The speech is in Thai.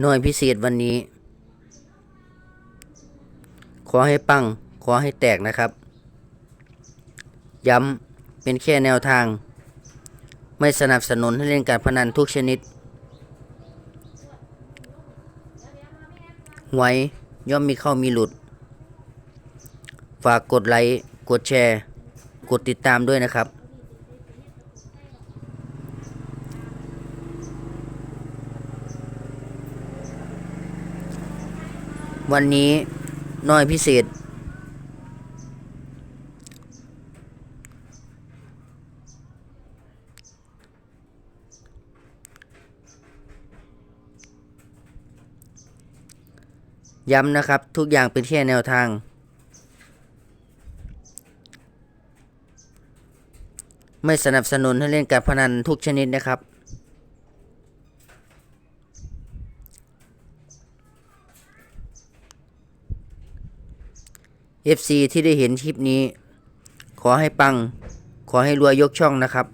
หน่วยพิเศษวันนี้ ขอให้ปัง ขอให้แตกนะครับ ย้ำเป็นแค่แนวทาง ไม่สนับสนุนให้เล่นการพนันทุกชนิดหวยย่อมมีเข้ามีหลุด ฝากกดไลค์ กดแชร์ กดติดตามด้วยนะครับ วันนี้น้อยพิเศษ ย้ำนะครับทุกอย่างเป็นแค่แนวทาง ไม่สนับสนุนให้เล่นการพนันทุกชนิดนะครับ FC ที่ได้เห็นคลิปนี้ ขอให้ปัง ขอให้รวยยกช่องนะครับ